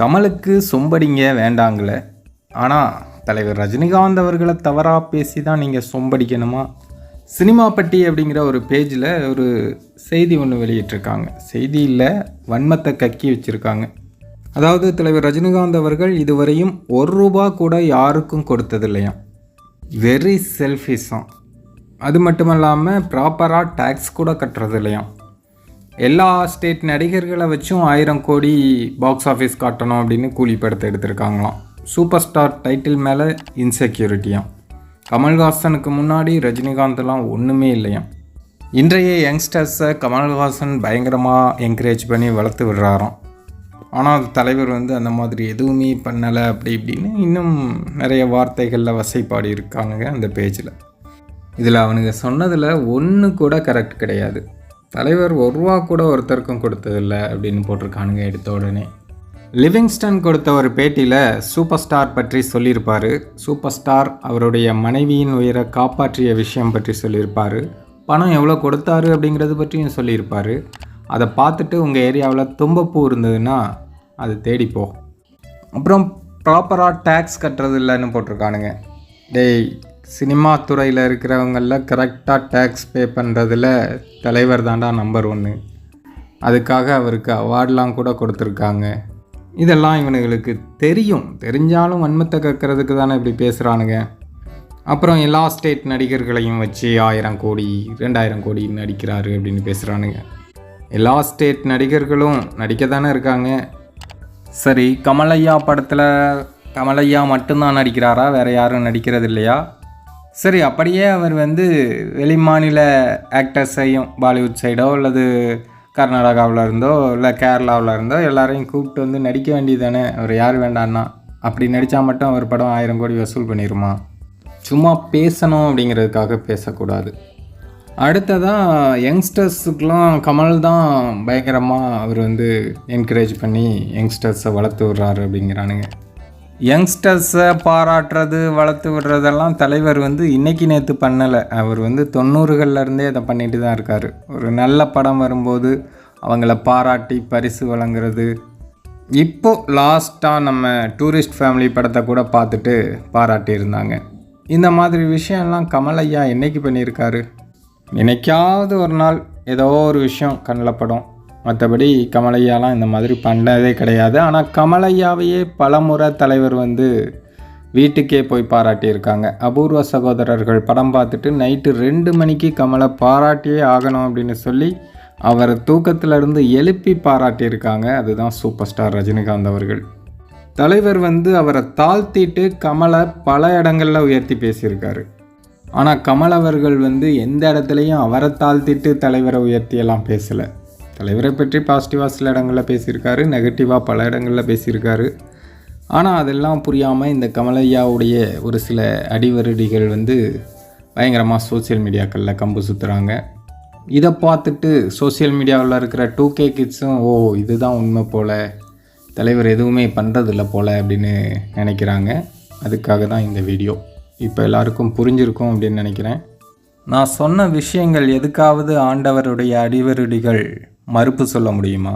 கமலுக்கு சொம்படிங்க வேண்டாங்கள. ஆனால் தலைவர் ரஜினிகாந்த் அவர்களை தவறாக பேசி தான் நீங்கள் சொம்படிக்கணுமா? சினிமா பட்டி அப்படிங்கிற ஒரு பேஜில் ஒரு செய்தி ஒன்று வெளியிட்டிருக்காங்க. செய்தியில் வன்மத்தை கக்கி வச்சுருக்காங்க. அதாவது தலைவர் ரஜினிகாந்த் அவர்கள் இதுவரையும் ஒரு ரூபா கூட யாருக்கும் கொடுத்ததில்லையா? வெரி செல்ஃபிஷாம் அது மட்டும் இல்லாமல் ப்ராப்பராக டேக்ஸ் கூட கட்டுறது இல்லையாம் எல்லா ஸ்டேட் நடிகர்களை வச்சும் ஆயிரம் கோடி பாக்ஸ் ஆஃபீஸ் காட்டணும் அப்படின்னு கூலி படத்தை எடுத்திருக்காங்களாம். சூப்பர் ஸ்டார் டைட்டில் மேலே இன்செக்யூரிட்டியாம் கமல்ஹாசனுக்கு முன்னாடி ரஜினிகாந்த்லாம் ஒன்றுமே இல்லையாம் இன்றைய யங்ஸ்டர்ஸை கமல்ஹாசன் பயங்கரமாக என்கரேஜ் பண்ணி வளர்த்து விடுறாராம். ஆனால் தலைவர் வந்து அந்த மாதிரி எதுவுமே பண்ணலை அப்படி இப்படின்னு இன்னும் நிறைய வார்த்தைகளில் வசைப்பாடி இருக்கானுங்க அந்த பேஜில். இதில் அவனுங்க சொன்னதில் ஒன்று கூட கரெக்ட் கிடையாது. தலைவர் ஒரு ரூபா கூட ஒருத்தருக்கும் கொடுத்ததில்ல அப்படின்னு போட்டிருக்கானுங்க எடுத்த உடனே. லிவிங்ஸ்டன் கொடுத்த ஒரு பேட்டியில் சூப்பர் ஸ்டார் பற்றி சொல்லியிருப்பார். சூப்பர் ஸ்டார் அவருடைய மனைவியின் உயிரை காப்பாற்றிய விஷயம் பற்றி சொல்லியிருப்பார். பணம் எவ்வளோ கொடுத்தாரு அப்படிங்கிறது பற்றியும் சொல்லியிருப்பார். அதை பார்த்துட்டு உங்கள் ஏரியாவில் தும்பப்பூ இருந்ததுன்னா அது தேடிப்போ அப்புறம் ப்ராப்பராக டேக்ஸ் கட்டுறது இல்லைன்னு போட்டிருக்கானுங்க. டேய் சினிமா துறையில் இருக்கிறவங்களில் கரெக்டாக டேக்ஸ் பே பண்ணுறதுல தலைவர் தாண்டா நம்பர் ஒன்று அதுக்காக அவருக்கு அவார்ட்லாம் கூட கொடுத்துருக்காங்க. இதெல்லாம் இவனுங்களுக்கு தெரியும். தெரிஞ்சாலும் வன்மத்தை கற்கிறதுக்கு தானே இப்படி பேசுகிறானுங்க அப்புறம் எல்லா ஸ்டேட் நடிகர்களையும் வச்சு ஆயிரம் கோடி ரெண்டாயிரம் கோடி நடிக்கிறாரு அப்படின்னு பேசுகிறானுங்க எல்லா ஸ்டேட் நடிகர்களும் நடிக்க தானே இருக்காங்க. சரி கமலையா படத்தில் கமலையா மட்டும்தான் நடிக்கிறாரா? வேறு யாரும் நடிக்கிறது இல்லையா சரி அப்படியே அவர் வந்து வெளிமாநில ஆக்டர்ஸையும் பாலிவுட் சைடோ அல்லது கர்நாடகாவில் இருந்தோ இல்லை கேரளாவில் இருந்தோ எல்லாரையும் கூப்பிட்டு வந்து நடிக்க வேண்டியது தானே அவர் யார் வேண்டான்னா? அப்படி நடித்தா மட்டும் அவர் படம் ஆயிரம் கோடி வசூல் பண்ணிடுமா சும்மா பேசணும் அப்படிங்கிறதுக்காக பேசக்கூடாது. அடுத்ததாக யங்ஸ்டர்ஸுக்கெலாம் கமல் தான் பயங்கரமாக அவர் வந்து என்கரேஜ் பண்ணி யங்ஸ்டர்ஸை வளர்த்து விட்றாரு அப்படிங்கிறானுங்க. யங்ஸ்டர்ஸை பாராட்டுறது வளர்த்து விடுறதெல்லாம் தலைவர் வந்து இன்னைக்கு நேற்று பண்ணலை. அவர் வந்து தொண்ணூறுகள்லேருந்தே அதை பண்ணிட்டு தான் இருக்கார். ஒரு நல்ல படம் வரும்போது அவங்கள பாராட்டி பரிசு வழங்குறது. இப்போ லாஸ்ட்டாக நம்ம டூரிஸ்ட் ஃபேமிலி படத்தை கூட பார்த்துட்டு பாராட்டியிருந்தாங்க இந்த மாதிரி விஷயம்லாம் கமலையா என்றைக்கு என்னைக்கு பண்ணியிருக்காரு? என்னைக்காவது ஒரு நாள் ஏதோ ஒரு விஷயம் கண்ணில் படம். மற்றபடி கமலையாலாம் இந்த மாதிரி பண்ணதே கிடையாது. ஆனால் கமலையாவையே பலமுறை தலைவர் வந்து வீட்டுக்கே போய் பாராட்டியிருக்காங்க. அபூர்வ சகோதரர்கள் படம் பார்த்துட்டு நைட்டு ரெண்டு மணிக்கு கமலை பாராட்டியே ஆகணும் அப்படின்னு சொல்லி அவரை தூக்கத்திலிருந்து எழுப்பி பாராட்டியிருக்காங்க. அதுதான் சூப்பர் ஸ்டார் ரஜினிகாந்த் அவர்கள். தலைவர் வந்து அவரை தாழ்த்திட்டு கமலை பல இடங்களில் உயர்த்தி பேசியிருக்காரு. ஆனால் கமல் அவர்கள் வந்து எந்த இடத்துலையும் அவரை தாழ்த்திட்டு தலைவரை உயர்த்தியெல்லாம் பேசலை. தலைவரை பற்றி பாசிட்டிவாக சில இடங்களில் பேசியிருக்காரு நெகட்டிவாக பல இடங்களில் பேசியிருக்காரு. ஆனால் அதெல்லாம் புரியாமல் இந்த கமலையாவுடைய ஒரு சில அடிவருடிகள் வந்து பயங்கரமாக சோசியல் மீடியாக்களில் கம்பு சுற்றுறாங்க இதை பார்த்துட்டு சோசியல் மீடியாவில் இருக்கிற டூ கே கிட்ஸும் ஓ இதுதான் உண்மை போல். தலைவர் எதுவுமே பண்ணுறதில்ல போல் அப்படின்னு நினைக்கிறாங்க. அதுக்காக தான் இந்த வீடியோ இப்போ எல்லாருக்கும் புரிஞ்சிருக்கும் அப்படின்னு நினைக்கிறேன். நான் சொன்ன விஷயங்கள் எதுக்காவது ஆண்டவருடைய அடிவருடிகள் மறுப்பு சொல்ல முடியுமா?